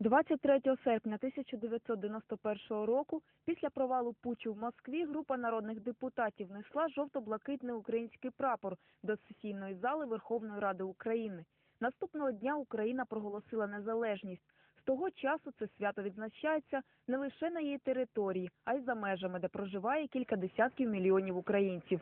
23 серпня 1991 року, після провалу путчу в Москві, група народних депутатів несла жовто-блакитний український прапор до сесійної зали Верховної Ради України. Наступного дня Україна проголосила незалежність. З того часу це свято відзначається не лише на її території, а й за межами, де проживає кілька десятків мільйонів українців.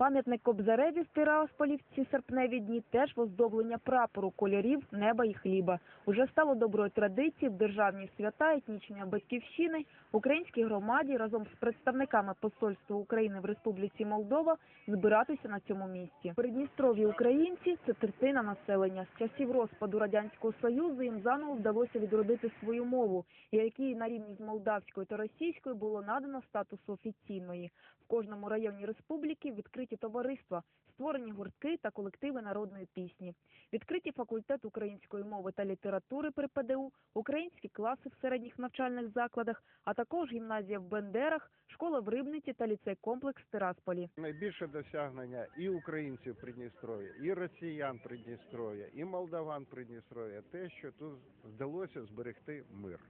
Пам'ятник Кобзареві в Тирасполі в серпневі дні теж оздоблення прапору, кольорів, неба і хліба. Уже стало доброю традицією в державні свята етнічної батьківщини українській громаді разом з представниками посольства України в Республіці Молдова збиратися на цьому місці. В Придністров'ї українці це третина населення. З часів розпаду радянського союзу їм заново вдалося відродити свою мову, якій на рівні з молдавською та російською було надано статусу офіційної. В кожному районі республіки відкриті товариства, створені гуртки та колективи народної пісні, відкриті факультет української мови та літератури при ПДУ, українські класи в середніх навчальних закладах, а також гімназія в Бендерах, школа в Рибниці та ліцей-комплекс в Тирасполі. Найбільше досягнення і українців Придністров'я, і росіян Придністров'я, і молдаван Придністров'я те, що тут вдалося зберегти мир.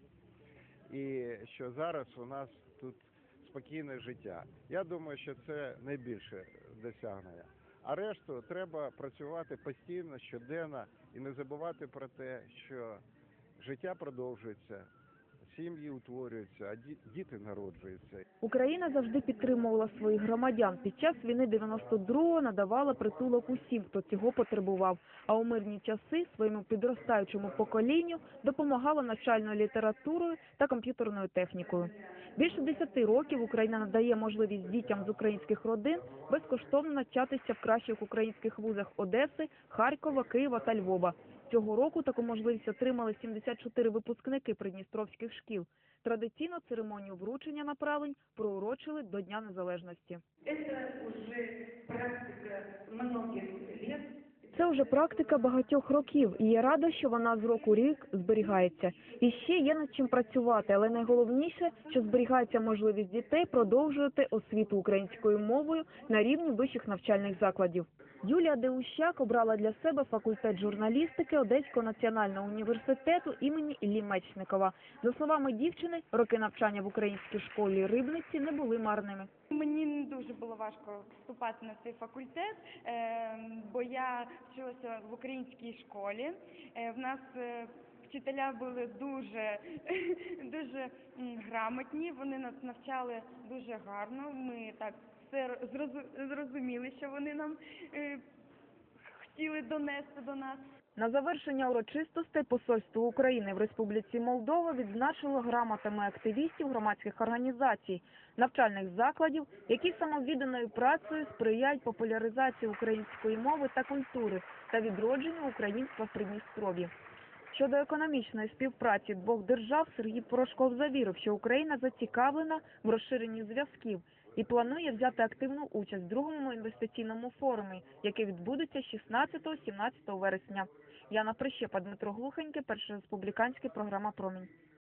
І що зараз у нас тут спокійне життя. Я думаю, що це найбільше досягнення. А решту треба працювати постійно, щоденно і не забувати про те, що життя продовжується, сім'ї утворюються, а ді- діти народжуються. Україна завжди підтримувала своїх громадян. Під час війни 92-го надавала притулок усім, хто цього потребував. А у мирні часи своєму підростаючому поколінню допомагала навчальною літературою та комп'ютерною технікою. Більше 10 років Україна надає можливість дітям з українських родин безкоштовно навчатися в кращих українських вузах Одеси, Харкова, Києва та Львова. Цього року таку можливість отримали 74 випускники придністровських шкіл. Традиційно церемонію вручення направлень проурочили до Дня Незалежності. Це вже практика багатьох лет. Це вже практика багатьох років, і я рада, що вона з року рік зберігається. І ще є над чим працювати, але найголовніше, що зберігається можливість дітей продовжувати освіту українською мовою на рівні вищих навчальних закладів. Юлія Деущак обрала для себе факультет журналістики Одеського національного університету імені Іллі Мечникова. За словами дівчини, роки навчання в українській школі Рибниці не були марними. Мені не дуже було важко вступати на цей факультет, е, бо я вчилася в українській школі. Е, В нас е, вчителя були дуже, дуже грамотні, вони нас навчали дуже гарно. Ми так все зрозу- зрозуміли, що вони нам е, хотіли донести до нас. На завершення урочистостей посольство України в Республіці Молдова відзначило грамотами активістів громадських організацій, навчальних закладів, які самовідданою працею сприяють популяризації української мови та культури та відродженню українства в Придністров'ї. Щодо економічної співпраці двох держав, Сергій Порошков завірив, що Україна зацікавлена в розширенні зв'язків і планує взяти активну участь в другому інвестиційному форумі, який відбудеться 16-17 вересня. Яна Прищепа, Дмитро Глухеньке, Перша республіканська програма Промінь.